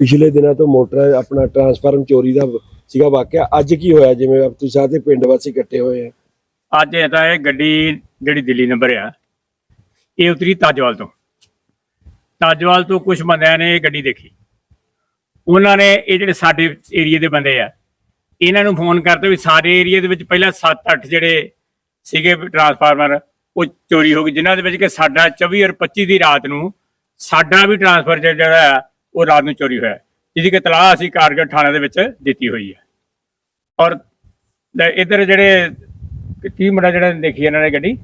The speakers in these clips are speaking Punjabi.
ਪਿਛਲੇ ਦਿਨਾਂ ਤੋਂ ਮੋਟਰ ਆਪਣਾ ਟਰਾਂਸਫਾਰਮ ਚੋਰੀ ਦਾ ਸੀਗਾ ਵਾਕਿਆ। ਅੱਜ ਕੀ ਹੋਇਆ? ਜਿਵੇਂ ਆਪ ਤੁਸੀਂ ਸਾਰੇ ਪਿੰਡ ਵਾਸੀ ਇਕੱਠੇ ਹੋਏ ਆ। ਅੱਜ ਇਹ ਤਾਂ ਇਹ ਗੱਡੀ ਜਿਹੜੀ ਦਿੱਲੀ ਨੰਬਰ ਆ, ਇਹ ਉਤਰੀ ਤਾਜਵਾਲ ਤੋਂ। ਤਾਜਵਾਲ ਤੋਂ ਕੁਝ ਬੰਦਿਆਂ ਨੇ ਇਹ ਗੱਡੀ ਦੇਖੀ। ਉਹਨਾਂ ਨੇ ਇਹ ਜਿਹੜੇ ਸਾਡੇ ਏਰੀਆ ਦੇ ਬੰਦੇ ਆ, ਇਹਨਾਂ ਨੂੰ ਫੋਨ ਕਰਤੇ ਵੀ ਸਾਡੇ ਏਰੀਆ ਦੇ ਵਿੱਚ ਪਹਿਲਾਂ 7-8 ਜਿਹੜੇ ਸੀਗੇ ਟਰਾਂਸਫਾਰਮਰ, ਉਹ ਚੋਰੀ ਹੋ ਗਈ ਜਿਨ੍ਹਾਂ ਦੇ ਵਿੱਚ ਕਿ ਸਾਡਾ 24 ਔਰ 25 ਦੀ ਰਾਤ ਨੂੰ ਸਾਡਾ ਵੀ ਟਰਾਂਸਫਰ ਜਿਹੜਾ ਆ ਉਹ ਰਾਤ ਨੂੰ ਚੋਰੀ ਹੋਇਆ ਜਿਹਦੀ ਕਿ ਤਲਾਹ ਅਸੀਂ ਕਾਰਗਰ ਥਾਣੇ ਦੇ ਵਿੱਚ ਦਿੱਤੀ ਹੋਈ ਹੈ। ਔਰ ਇੱਧਰ ਜਿਹੜੇ ਕੀ ਮੁੰਡਾ ਜਿਹੜਾ ਦੇਖੀ ਇਹਨਾਂ ਨੇ ਗੱਡੀ?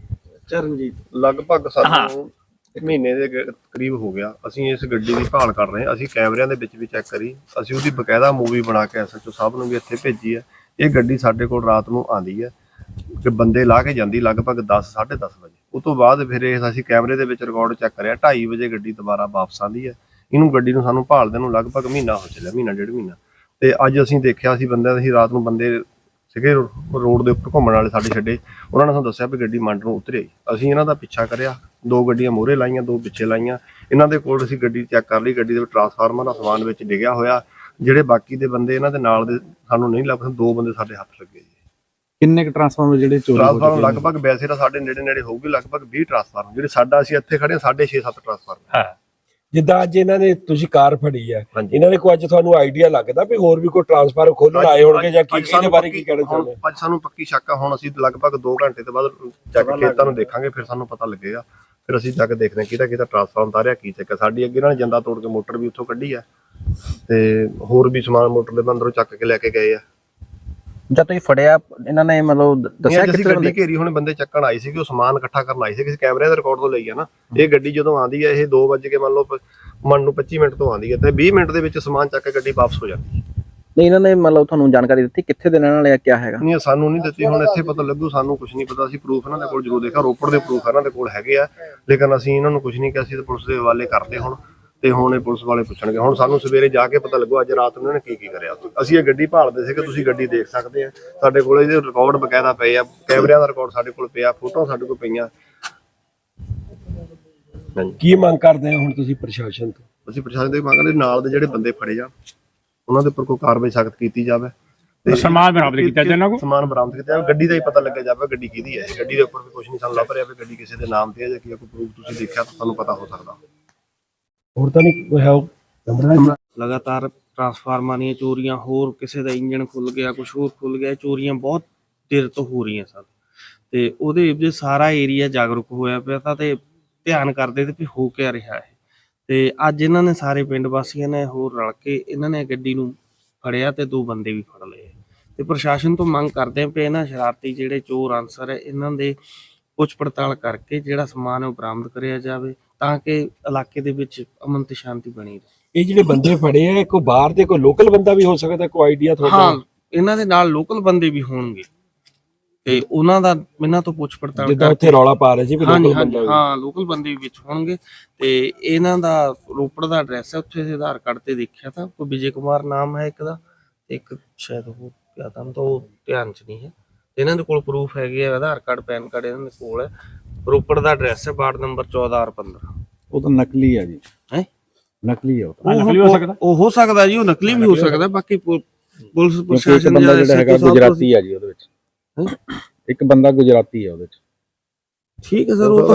ਚਰਨਜੀਤ ਲਗਭਗ ਸਾਨੂੰ ਮਹੀਨੇ ਦੇ ਕਰੀਬ ਹੋ ਗਿਆ। ਅਸੀਂ ਇਸ ਗੱਡੀ ਦੀ ਭਾਲ ਕਰ ਰਹੇ ਹਾਂ। ਅਸੀਂ ਕੈਮਰਿਆਂ ਦੇ ਵਿੱਚ ਵੀ ਚੈੱਕ ਕਰੀ। ਅਸੀਂ ਉਹਦੀ ਬਕਾਇਦਾ ਮੂਵੀ ਬਣਾ ਕੇ ਐਸਐਚਓ ਸਾਹਿਬ ਨੂੰ ਵੀ ਇੱਥੇ ਭੇਜੀ ਹੈ। ਇਹ ਗੱਡੀ ਸਾਡੇ ਕੋਲ ਰਾਤ ਨੂੰ ਆਂਦੀ ਹੈ। ਕਿ ਬੰਦੇ ਲਾ ਕੇ ਜਾਂਦੀ ਲਗਭਗ 10 10:30 ਵਜੇ। ਉਸ ਤੋਂ ਬਾਅਦ ਫਿਰ ਇਹ ਅਸੀਂ ਕੈਮਰੇ ਦੇ ਵਿੱਚ ਰਿਕਾਰਡ ਚੈੱਕ ਕਰਿਆ। 2:30 ਵਜੇ ਗੱਡੀ ਦੁਬਾਰਾ ਵਾਪਸ ਆਂਦੀ ਹੈ। ਇਹਨੂੰ ਗੱਡੀ ਨੂੰ ਸਾਨੂੰ ਭਾਲਦੇ ਨੂੰ ਲਗਭਗ ਮਹੀਨਾ ਹੋ ਚੱਲਿਆ ਮਹੀਨਾ ਡੇਢ ਮਹੀਨਾ। ਤੇ ਅੱਜ ਅਸੀਂ ਦੇਖਿਆ ਸੀ ਬੰਦੇ ਅਸੀਂ ਰਾਤ ਨੂੰ ਬੰਦੇ ਸੀਗੇ ਰੋਡ ਦੇ ਉੱਪਰ ਘੁੰਮਣ ਵਾਲੇ ਸਾਡੇ ਛੱਡੇ। ਉਹਨਾਂ ਨੇ ਸਾਨੂੰ ਦੱਸਿਆ ਵੀ ਗੱਡੀ ਮੰਡ ਨੂੰ ਉਤਰੀ। ਆਈ ਅਸੀਂ ਇਹਨਾਂ ਦਾ ਪਿੱਛਾ ਕਰਿਆ। ਦੋ ਗੱਡੀਆਂ ਮੋਹਰੇ ਲਾਈਆਂ ਦੋ ਪਿੱਛੇ ਲਾਈਆਂ। ਇਹਨਾਂ ਦੇ ਕੋਲ ਅਸੀਂ ਗੱਡੀ ਚੈੱਕ ਕਰ ਲਈ। ਗੱਡੀ ਦੇ ਵਿੱਚ ਟਰਾਂਸਫਾਰਮਰ ਦਾ ਸਮਾਨ ਵਿੱਚ ਡਿੱਗਿਆ ਹੋਇਆ। ਜਿਹੜੇ ਬਾਕੀ ਦੇ ਬੰਦੇ ਇਹਨਾਂ ਦੇ ਨਾਲ ਦੇ ਸਾਨੂੰ ਨਹੀਂ ਲੱਭਦੇ ਦੋ ਬੰਦੇ ਸਾਡੇ ਹੱਥ ਲੱਗੇ ਜੀ। ਕਿੰਨੇ ਕ ਟਰਾਂਸਫਾਰਮਰ ਜਿਹੜੇ ਚੋਰੀ ਹੋ ਟਰਾਂਸਫਾਰਮਰ? ਲਗਭਗ ਵੈਸੇ ਤਾਂ ਸਾਡੇ ਨੇੜੇ ਨੇੜੇ ਹੋਊਗੀ ਲਗਭਗ 20 ਟਰਾਂਸਫਾਰਮਰ। ਜਿਹੜੇ ਸਾਡਾ ਅਸੀਂ ਇੱਥੇ ਖੜੇ ਸਾਢੇ 6-7 ਟਰਾਂਸਫਾਰਮਰ। ਹਾਂ। ਜਿੱਦਾਂ ਅੱਜ ਇਹਨਾਂ ਨੇ ਤੁਸੀਂ ਕਾਰ ਫੜੀ ਆ ਹਾਂਜੀ। ਇਹਨਾਂ ਨੇ ਕੋਈ ਅੱਜ ਤੁਹਾਨੂੰ ਆਈਡੀਆ ਲੱਗਦਾ ਵੀ ਹੋਰ ਵੀ ਕੋਈ ਟਰਾਂਸਫਾਰਮ ਖੋਲਣ ਆਏ ਹੋਣਗੇ ਜਾਂ ਕੀ ਇਹਦੇ ਬਾਰੇ ਕੀ ਕਹਿਣਾ ਹੁਣ ਚਾਹੁੰਦੇ ਅੱਜ ਸਾਨੂੰ ਪੱਕੀ ਸ਼ੱਕ ਆ ਹੁਣ ਅਸੀਂ ਲਗਭਗ 2 ਘੰਟੇ ਤੋਂ ਬਾਅਦ ਚੱਕ ਕੇ ਖੇਤਾਂ ਨੂੰ ਦੇਖਾਂਗੇ ਫਿਰ ਸਾਨੂੰ ਪਤਾ ਲੱਗੇਗਾ। ਫਿਰ ਅਸੀਂ ਜਾ ਕੇ ਦੇਖਦੇ ਹਾਂ ਕਿਹਦਾ ਕਿਹਦਾ ਟਰਾਂਸਫਾਰਮ ਤਾਰਿਆ ਕੀ ਚੱਕਰ। ਸਾਡੀ ਅੱਗੇ ਇਹਨਾਂ ਨੇ ਜੰਦਾ ਤੋੜ ਕੇ ਮੋਟਰ ਵੀ ਉੱਥੋਂ ਕੱਢੀ ਆ ਤੇ ਹੋਰ ਵੀ ਸਮਾਨ ਮੋਟਰ ਦੇ ਅੰਦਰੋਂ ਚੱਕ ਕੇ ਲੈ ਕੇ ਗਏ ਆ। ਜਦ ਤੁਸੀਂ ਫੜਿਆ ਇਹਨਾਂ ਨੇ ਮਤਲਬ ਦੱਸਿਆ ਕਿੱਥੇ ਗੱਡੀ ਘੇਰੀ ਹੁਣ ਬੰਦੇ ਚੱਕਣ ਆਏ ਸੀਗੇ ਉਹ ਸਮਾਨ ਇਕੱਠਾ ਕਰਨ ਆਏ ਸੀ ਕਿਸੇ ਕੈਮਰੇ ਦੇ ਰਿਕਾਰਡ ਤੋਂ ਲਈ ਆ ਨਾ। ਇਹ ਗੱਡੀ ਜਦੋਂ ਆਂਦੀ ਹੈ ਇਹ 2 ਵਜੇ ਕੇ ਮੰਨ ਲਓ ਮਨ ਨੂੰ 25 ਮਿੰਟ ਤੋਂ ਆਂਦੀ ਹੈ ਤੇ 20 ਮਿੰਟ ਦੇ ਵਿੱਚ ਸਮਾਨ ਚੱਕ ਕੇ ਗੱਡੀ ਵਾਪਸ ਹੋ ਜਾਂਦੀ ਹੈ ਨਹੀਂ ਇਹਨਾਂ ਨੇ ਮਤਲਬ ਤੁਹਾਨੂੰ ਜਾਣਕਾਰੀ ਦਿੱਤੀ ਕਿੱਥੇ ਦੇ ਰਹਿਣ ਵਾਲੇ ਆ ਕਿਆ ਹੈਗਾ? ਨਹੀਂ ਸਾਨੂੰ ਨਹੀਂ ਦਿੱਤੀ ਹੁਣ ਇੱਥੇ ਪਤਾ ਲੱਗੂ ਸਾਨੂੰ ਕੁਝ ਨਹੀਂ ਪਤਾ ਅਸੀਂ ਪ੍ਰੂਫ ਇਹਨਾਂ ਦੇ ਕੋਲ ਜ਼ਰੂਰ ਦੇਖਾ ਰੋਪੜ ਦੇ ਪ੍ਰੂਫ ਇਹਨਾਂ ਦੇ ਕੋਲ ਹੈਗੇ ਆ ਲੇਕਿਨ ਅਸੀਂ ਇਹਨਾਂ ਨੂੰ ਕੁਝ ਨਹੀਂ ਕਿਹਾ ਅਸੀਂ ਤਾਂ ਪੁਲਿਸ ਦੇ ਹਵਾਲੇ ਕਰਦੇ ਹੁਣ। ਤੇ ਹੁਣ ਇਹ ਪੁਲਿਸ ਵਾਲੇ ਪੁੱਛਣਗੇ। ਹੁਣ ਸਾਨੂੰ ਸਵੇਰੇ ਜਾ ਕੇ ਪਤਾ ਲੱਗੂ ਅੱਜ ਰਾਤ ਨੂੰ ਇਹਨਾਂ ਨੇ ਕੀ ਕੀ ਕਰਿਆ। ਅਸੀਂ ਇਹ ਗੱਡੀ ਭਾਲਦੇ ਸੀਗੇ ਤੁਸੀਂ ਗੱਡੀ ਦੇਖ ਸਕਦੇ ਆ। ਸਾਡੇ ਕੋਲ ਇਹਦੇ ਰਿਕਾਰਡ ਬਕਾਇਦਾ ਪਏ ਆ ਕੈਮਰਿਆਂ ਦਾ ਰਿਕਾਰਡ ਸਾਡੇ ਕੋਲ ਪਿਆ ਫੋਟੋ ਸਾਡੇ ਕੋਲ ਪਈਆਂ। ਕੀ ਮੰਗ ਕਰਦੇ ਆ ਹੁਣ ਤੁਸੀਂ ਪ੍ਰਸ਼ਾਸਨ ਤੋਂ? ਅਸੀਂ ਪ੍ਰਸ਼ਾਸਨ ਦੇ ਮੰਗਦੇ ਨਾਲ ਦੇ ਜਿਹੜੇ ਬੰਦੇ ਫੜੇ ਜਾ ਉਹਨਾਂ ਦੇ ਉੱਪਰ ਕੋਈ ਕਾਰਵਾਈ ਸਖਤ ਕੀਤੀ ਜਾਵੇ। ਤੇ ਸਮਾਨ ਬਰਾਮਦ ਕੀਤਾ ਇਹਨਾਂ ਕੋਲ? ਸਮਾਨ ਬਰਾਮਦ ਕੀਤਾ ਗੱਡੀ ਦਾ ਹੀ ਪਤਾ ਲੱਗਿਆ ਜਾਵੇ ਗੱਡੀ ਕਿਹਦੀ ਹੈ। ਗੱਡੀ ਦੇ ਉੱਪਰ ਵੀ ਕੁਝ ਨਹੀਂ ਸਾਨੂੰ ਲੱਭ ਰਿਹਾ ਵੀ ਗੱਡੀ ਕਿਸੇ ਦੇ ਨਾਮ ਤੇ ਹੈ ਜਾਂ ਕੀ ਕੋਈ ਪ੍ਰੂਫ ਤੁਸੀਂ ਦੇਖਿਆ ਤਾਂ ਤੁਹਾਨੂੰ ਪਤਾ ਹੋ ਸਕਦਾ। ਹੋਰ ਤਾਂ ਨਹੀਂ ਕੋਈ ਹੈ ਕਮਰਾ ਲਗਾਤਾਰ ਟਰਾਂਸਫਾਰਮਰਾਂ ਦੀਆਂ ਚੋਰੀਆਂ, ਹੋਰ ਕਿਸੇ ਦਾ ਇੰਜਨ ਖੁੱਲ ਗਿਆ ਕੁਝ ਹੋਰ ਖੁੱਲ ਗਿਆ ਚੋਰੀਆਂ ਬਹੁਤ ਦੇਰ ਤੋਂ ਹੋ ਰਹੀਆਂ ਸਨ। ਤੇ ਉਹਦੇ ਵਿੱਚ ਸਾਰਾ ਏਰੀਆ ਜਾਗਰੂਕ ਹੋਇਆ ਪਿਆ ਤਾਂ ਤੇ ਧਿਆਨ ਕਰਦੇ ਤੇ ਵੀ ਹੋ ਕਿਆ ਰਿਹਾ ਹੈ ਤੇ ਅੱਜ ਇਹਨਾਂ ਨੇ ਸਾਰੇ ਪਿੰਡ ਵਾਸੀਆਂ ਨੇ ਹੋਰ ਰਲ ਕੇ ਇਹਨਾਂ ਨੇ ਗੱਡੀ ਨੂੰ ਫੜਿਆ ਤੇ ਦੋ ਬੰਦੇ ਵੀ ਫੜ ਲਏ। ਤੇ ਪ੍ਰਸ਼ਾਸਨ ਤੋਂ ਮੰਗ ਕਰਦੇ ਆ ਵੀ ਇਹਨਾਂ ਸ਼ਰਾਰਤੀ ਜਿਹੜੇ ਚੋਰ, ਅਨਸਰ ਹੈ, ਇਹਨਾਂ ਦੇ ਪੁੱਛ ਪੜਤਾਲ ਕਰਕੇ ਜਿਹੜਾ ਸਮਾਨ ਹੈ ਉਹ ਬਰਾਮਦ ਕਰਿਆ ਜਾਵੇ ਤਾਂ ਕਿ ਇਲਾਕੇ ਦੇ ਵਿੱਚ ਅਮਨ ਤੇ ਸ਼ਾਂਤੀ ਬਣੀ ਰਹੇ। ਇਹ ਜਿਹੜੇ ਬੰਦੇ ਫੜੇ ਆ ਕੋਈ ਬਾਹਰ ਦੇ ਕੋਈ ਲੋਕਲ ਬੰਦਾ ਵੀ ਹੋ ਸਕਦਾ ਕੋਈ ਆਈਡੀਆ ਤੁਹਾਡਾ? ਹਾਂ ਇਹਨਾਂ ਦੇ ਨਾਲ ਲੋਕਲ ਬੰਦੇ ਵੀ ਹੋਣਗੇ। ਤੇ ਉਹਨਾਂ ਦਾ ਇਹਨਾਂ ਤੋਂ ਪੁੱਛ ਪੜਤਾਲ ਜਿੱਦਾਂ ਉੱਥੇ ਰੌਲਾ ਪਾ ਰਹੇ ਸੀ ਵੀ ਹਾਂਜੀ ਲੋਕਲ ਹਾਂਜੀ ਬੰਦਾ ਵੀ। ਹਾਂ ਲੋਕਲ ਬੰਦੇ ਵੀ ਵਿੱਚ ਹੋਣਗੇ। ਤੇ ਇਹਨਾਂ ਦਾ ਰੋਪੜ ਦਾ ਐਡਰੈਸ ਹੈ ਉੱਥੇ ਦੇ ਆਧਾਰ ਕਾਰਡ ਤੇ ਦੇਖਿਆ ਤਾਂ ਕੋਈ ਵਿਜੇ ਕੁਮਾਰ ਨਾਮ ਹੈ ਇੱਕ ਦਾ ਤੇ ਇੱਕ ਸ਼ਾਇਦ ਉਹ ਕਿਆ ਤਾਂ ਤਾਂ ਉਹ ਧਿਆਨ ਚ ਨਹੀਂ ਹੈ। ਇਹਨਾਂ ਦੇ ਕੋਲ ਪ੍ਰੂਫ ਹੈਗੇ ਆ ਆਧਾਰ ਕਾਰਡ ਪੈਨ ਕਾਰਡ ਇਹਨਾਂ ਦੇ ਕੋਲ ਹੈ ਰੋਪੜ ਦਾ ਐਡਰੈਸ ਹੈ ਵਾਰਡ ਨੰਬਰ 14 ਔਰ 15 ਉਹ ਤਾਂ ਨਕਲੀ ਆ ਜੀ। ਹੈਂ? ਨਕਲੀ ਆ ਉਹ ਤਾਂ। ਨਕਲੀ ਹੋ ਸਕਦਾ? ਉਹ ਹੋ ਸਕਦਾ ਜੀ ਉਹ ਨਕਲੀ ਵੀ ਹੋ ਸਕਦਾ। ਬਾਕੀ ਪੁਲਿਸ ਪ੍ਰਸ਼ਾਸਨ ਜਿਹੜਾ ਹੈਗਾ ਗੁਜਰਾਤੀ ਆ ਜੀ ਉਹਦੇ ਵਿੱਚ। ਇੱਕ ਬੰਦਾ ਗੁਜਰਾਤੀ ਆ ਉਹਦੇ ਵਿੱਚ। ਠੀਕ ਹੈ ਸਰ ਉਹ ਤਾਂ